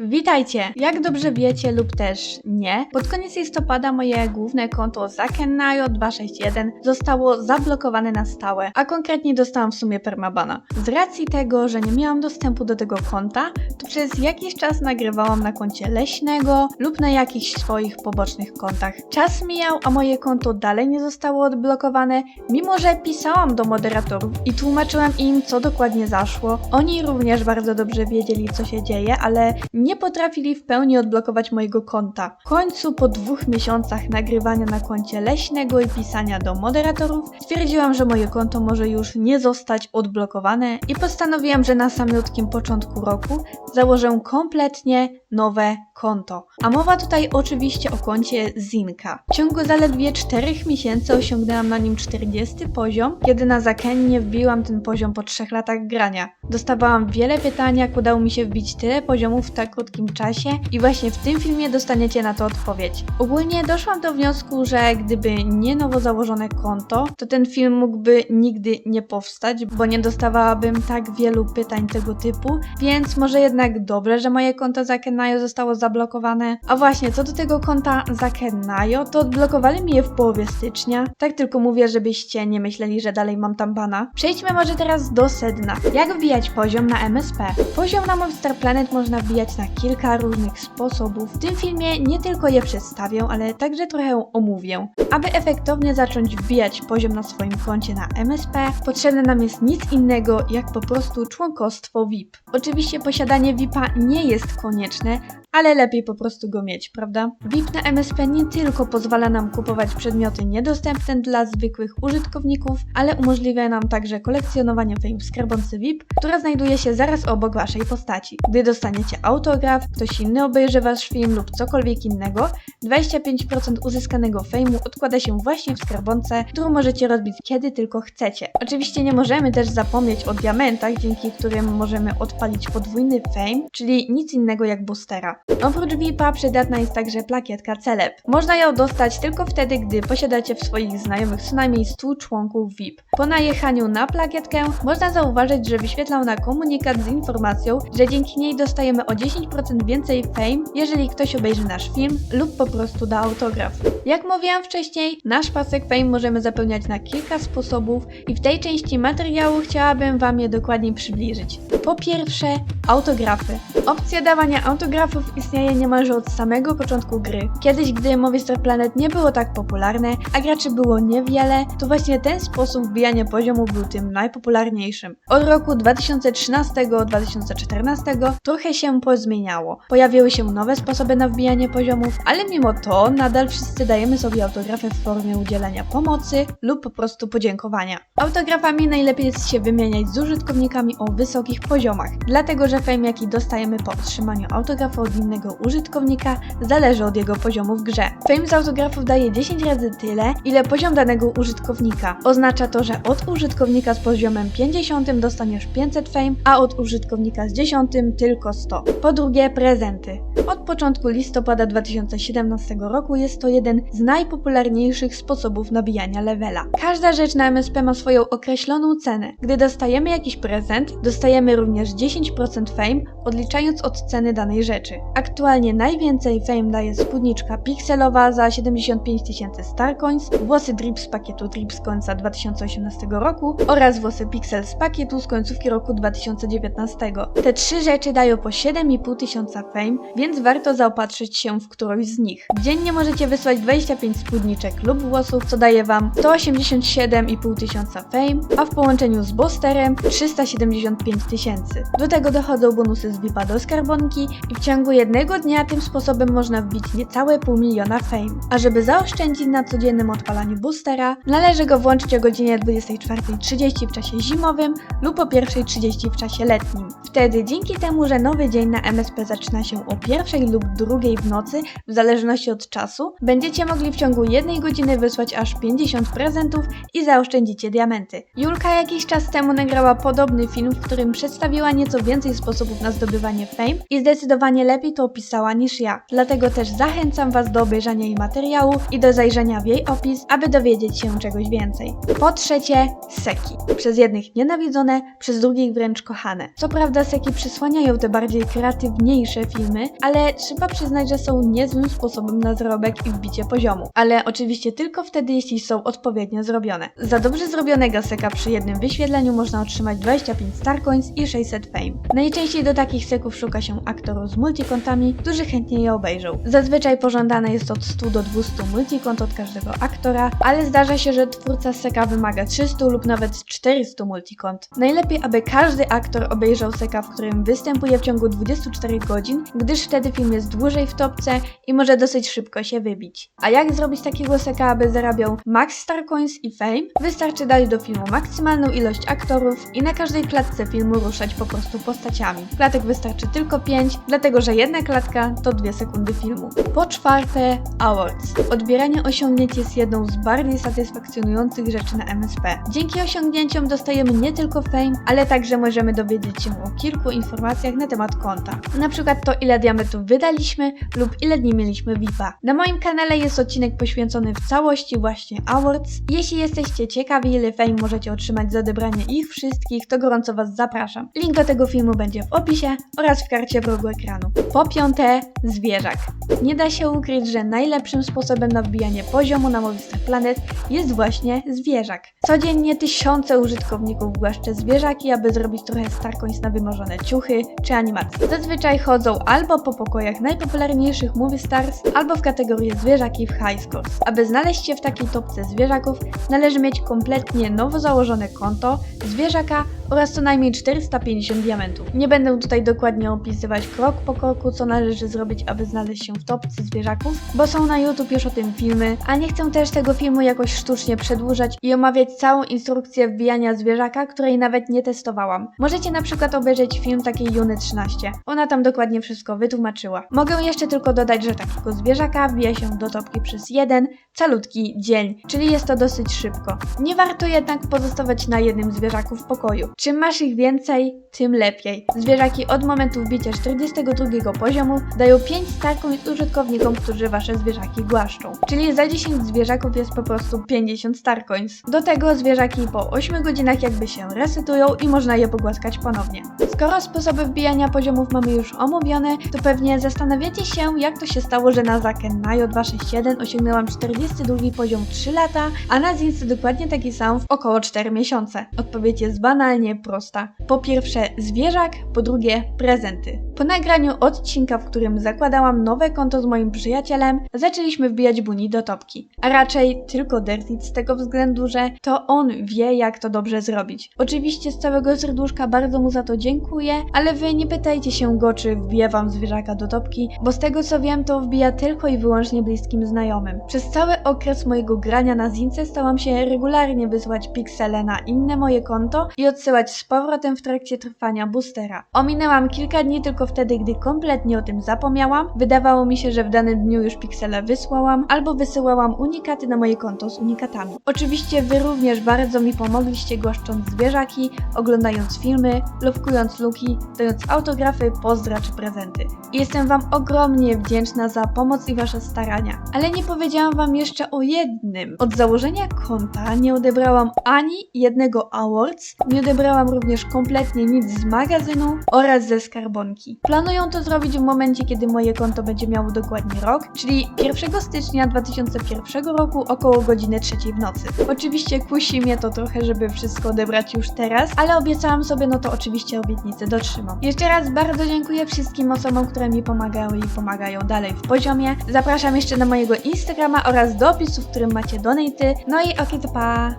Witajcie! Jak dobrze wiecie lub też nie, pod koniec listopada moje główne konto Zakennajo261 zostało zablokowane na stałe, a konkretnie dostałam w sumie permabana. Z racji tego, że nie miałam dostępu do tego konta, to przez jakiś czas nagrywałam na koncie leśnego lub na jakichś swoich pobocznych kontach. Czas mijał, a moje konto dalej nie zostało odblokowane, mimo że pisałam do moderatorów i tłumaczyłam im, co dokładnie zaszło. Oni również bardzo dobrze wiedzieli, co się dzieje, ale nie potrafili w pełni odblokować mojego konta. W końcu po dwóch miesiącach nagrywania na koncie leśnego i pisania do moderatorów, stwierdziłam, że moje konto może już nie zostać odblokowane i postanowiłam, że na samiutkim początku roku założę kompletnie nowe konto. A mowa tutaj oczywiście o koncie Zinka. W ciągu zaledwie 4 miesięcy osiągnęłam na nim 40 poziom, kiedy na Zakennie wbiłam ten poziom po 3 latach grania. Dostawałam wiele pytań, jak udało mi się wbić tyle poziomów tak krótkim czasie i właśnie w tym filmie dostaniecie na to odpowiedź. Ogólnie doszłam do wniosku, że gdyby nie nowo założone konto, to ten film mógłby nigdy nie powstać, bo nie dostawałabym tak wielu pytań tego typu, więc może jednak dobrze, że moje konto Zakennajo zostało zablokowane. A właśnie, co do tego konta Zakennajo, to odblokowali mi je w połowie stycznia. Tak tylko mówię, żebyście nie myśleli, że dalej mam tam bana. Przejdźmy może teraz do sedna. Jak wbijać poziom na MSP? Poziom na Monster Planet można wbijać na kilka różnych sposobów. W tym filmie nie tylko je przedstawię, ale także trochę omówię. Aby efektownie zacząć wbijać poziom na swoim koncie na MSP, potrzebne nam jest nic innego jak po prostu członkostwo VIP. Oczywiście posiadanie VIPa nie jest konieczne, ale lepiej po prostu go mieć, prawda? VIP na MSP nie tylko pozwala nam kupować przedmioty niedostępne dla zwykłych użytkowników, ale umożliwia nam także kolekcjonowanie fame w skarbonce VIP, która znajduje się zaraz obok waszej postaci. Gdy dostaniecie autograf, ktoś inny obejrzy wasz film lub cokolwiek innego, 25% uzyskanego fame'u odkłada się właśnie w skarbonce, którą możecie rozbić kiedy tylko chcecie. Oczywiście nie możemy też zapomnieć o diamentach, dzięki którym możemy odpalić podwójny fame, czyli nic innego jak boostera. Oprócz VIP-a przydatna jest także plakietka Celeb. Można ją dostać tylko wtedy, gdy posiadacie w swoich znajomych co najmniej 100 członków VIP. Po najechaniu na plakietkę można zauważyć, że wyświetla ona komunikat z informacją, że dzięki niej dostajemy o 10% więcej fame, jeżeli ktoś obejrzy nasz film lub po prostu da autograf. Jak mówiłam wcześniej, nasz pasek fame możemy zapełniać na kilka sposobów i w tej części materiału chciałabym Wam je dokładnie przybliżyć. Po pierwsze, autografy. Opcja dawania autografów istnieje niemalże od samego początku gry. Kiedyś, gdy Movistar Planet nie było tak popularne, a graczy było niewiele, to właśnie ten sposób wbijania poziomu był tym najpopularniejszym. Od roku 2013-2014 trochę się pozmieniało. Pojawiły się nowe sposoby na wbijanie poziomów, ale mimo to nadal wszyscy dajemy sobie autografy w formie udzielenia pomocy lub po prostu podziękowania. Autografami najlepiej jest się wymieniać z użytkownikami o wysokich poziomach, dlatego że fame jaki dostajemy po otrzymaniu autografu od innego użytkownika zależy od jego poziomu w grze. Fame z autografów daje 10 razy tyle, ile poziom danego użytkownika. Oznacza to, że od użytkownika z poziomem 50 dostaniesz 500 fame, a od użytkownika z 10 tylko 100. Po drugie, prezenty. Od początku listopada 2017 roku jest to jeden z najpopularniejszych sposobów nabijania levela. Każda rzecz na MSP ma swoją określoną cenę. Gdy dostajemy jakiś prezent, dostajemy również 10% fame, odliczając od ceny danej rzeczy. Aktualnie najwięcej fame daje spódniczka pikselowa za 75 tysięcy Starcoins, włosy Drip z pakietu Drip z końca 2018 roku oraz włosy Pixel z pakietu z końcówki roku 2019. Te trzy rzeczy dają po 7,5 tysiąca fame, więc warto zaopatrzyć się w którąś z nich. Dziennie możecie wysłać 25 spódniczek lub włosów, co daje Wam 187,5 tysiąca fame, a w połączeniu z boosterem 375 tysięcy. Do tego dochodzą bonusy z VIPa do skarbonki i w ciągu jednego dnia tym sposobem można wbić niecałe pół miliona fame. A żeby zaoszczędzić na codziennym odpalaniu boostera, należy go włączyć o godzinie 24.30 w czasie zimowym lub o 1.30 w czasie letnim. Wtedy dzięki temu, że nowy dzień na MSP zaczyna się o pierwszej lub drugiej w nocy, w zależności od czasu, będziecie mogli w ciągu jednej godziny wysłać aż 50 prezentów i zaoszczędzicie diamenty. Julka jakiś czas temu nagrała podobny film, w którym przedstawiła nieco więcej sposobów na zdobywanie fame i zdecydowanie lepiej to opisała niż ja. Dlatego też zachęcam Was do obejrzenia jej materiału i do zajrzenia w jej opis, aby dowiedzieć się czegoś więcej. Po trzecie, seki. Przez jednych nienawidzone, przez drugich wręcz kochane. Co prawda seki przysłaniają te bardziej kreatywniejsze filmy, ale trzeba przyznać, że są niezłym sposobem na zarobek i wbicie poziomu. Ale oczywiście tylko wtedy, jeśli są odpowiednio zrobione. Za dobrze zrobionego seka przy jednym wyświetleniu można otrzymać 25 Starcoins i 600 Fame. Najczęściej do takich seków szuka się aktorów z multikontami, którzy chętnie je obejrzą. Zazwyczaj pożądane jest od 100 do 200 multikont od każdego aktora, ale zdarza się, że twórca seka wymaga 300 lub nawet 400 multikont. Najlepiej, aby każdy aktor obejrzał seka, w którym występuje w ciągu 24 godzin, gdyż wtedy film jest dłużej w topce i może dosyć szybko się wybić. A jak zrobić takiego seka, aby zarabiał max Starcoins i Fame? Wystarczy dać do filmu maksymalną ilość aktorów i na każdej klatce filmu ruszać po prostu postaciami. Klatek wystarczy tylko 5, dlatego że jedna klatka to 2 sekundy filmu. Po czwarte, Awards. Odbieranie osiągnięć jest jedną z bardziej satysfakcjonujących rzeczy na MSP. Dzięki osiągnięciom dostajemy nie tylko fame, ale także możemy dowiedzieć się o kilku informacjach na temat konta. Na przykład to ile diamentów wydaliśmy lub ile dni mieliśmy VIPa. Na moim kanale jest odcinek poświęcony w całości właśnie Awards. Jeśli jesteście ciekawi ile fame możecie otrzymać za odebranie ich wszystkich, to gorąco Was zapraszam. Link do tego filmu będzie w opisie oraz w karcie w rogu ekranu. Po piąte, zwierzak. Nie da się ukryć, że najlepszym sposobem na wbijanie poziomu na Movistar Planet jest właśnie zwierzak. Codziennie tysiące użytkowników głaszcze zwierzaki, aby zrobić trochę Starcoins na wymarzone ciuchy czy animacje. Zazwyczaj chodzą albo po pokojach najpopularniejszych Movie Stars, albo w kategorii zwierzaki w High Scores. Aby znaleźć się w takiej topce zwierzaków, należy mieć kompletnie nowo założone konto, zwierzaka oraz co najmniej 450 diamentów. Nie będę tutaj dokładnie opisywać krok po kroku, co należy zrobić, aby znaleźć się w topce zwierzaków, bo są na YouTube już o tym filmy, a nie chcę też tego filmu jakoś sztucznie przedłużać i omawiać całą instrukcję wbijania zwierzaka, której nawet nie testowałam. Możecie na przykład obejrzeć film takiej Juny 13. Ona tam dokładnie wszystko wytłumaczyła. Mogę jeszcze tylko dodać, że takiego zwierzaka wbija się do topki przez jeden calutki dzień, czyli jest to dosyć szybko. Nie warto jednak pozostawać na jednym zwierzaku w pokoju. Czym masz ich więcej, tym lepiej. Zwierzaki od momentu wbicia 42 poziomu dają 5 starcoins użytkownikom, którzy wasze zwierzaki głaszczą. Czyli za 10 zwierzaków jest po prostu 50 starcoins. Do tego zwierzaki po 8 godzinach jakby się resetują i można je pogłaskać ponownie. Skoro sposoby wbijania poziomów mamy już omówione, to pewnie zastanawiacie się, jak to się stało, że na Zaken Najo 261 osiągnęłam 42 poziom 3 lata, a na Zince dokładnie taki sam w około 4 miesiące. Odpowiedź jest banalnie prosta. Po pierwsze zwierzak, po drugie prezenty. Po nagraniu odcinka, w którym zakładałam nowe konto z moim przyjacielem, zaczęliśmy wbijać Buni do topki. A raczej tylko Dertit z tego względu, że to on wie, jak to dobrze zrobić. Oczywiście z całego serduszka bardzo mu za to dziękuję, ale wy nie pytajcie się go, czy wbija wam zwierzaka do topki, bo z tego co wiem, to wbija tylko i wyłącznie bliskim znajomym. Przez cały okres mojego grania na Zince stałam się regularnie wysyłać piksele na inne moje konto i odsyłać z powrotem w trakcie trwania boostera. Ominęłam kilka dni tylko wtedy, gdy kompletnie o tym zapomniałam. Wydawało mi się, że w danym dniu już piksele wysłałam, albo wysyłałam unikaty na moje konto z unikatami. Oczywiście wy również bardzo mi pomogliście głaszcząc zwierzaki, oglądając filmy, lubkując luki, dając autografy, pozdra czy prezenty. Jestem wam ogromnie wdzięczna za pomoc i wasze starania. Ale nie powiedziałam wam jeszcze o jednym. Od założenia konta nie odebrałam ani jednego awards, nie odebrałam również kompletnie nic z magazynu oraz ze skarbonki. Planują to zrobić w momencie, kiedy moje konto będzie miało dokładnie rok, czyli 1 stycznia 2001 roku około godziny 3 w nocy. Oczywiście kusi mnie to trochę, żeby wszystko odebrać już teraz, ale obiecałam sobie, no to oczywiście obietnicę dotrzymam. Jeszcze raz bardzo dziękuję wszystkim osobom, które mi pomagały i pomagają dalej w poziomie. Zapraszam jeszcze na mojego Instagrama oraz do opisu, w którym macie donaty. No i okie to pa!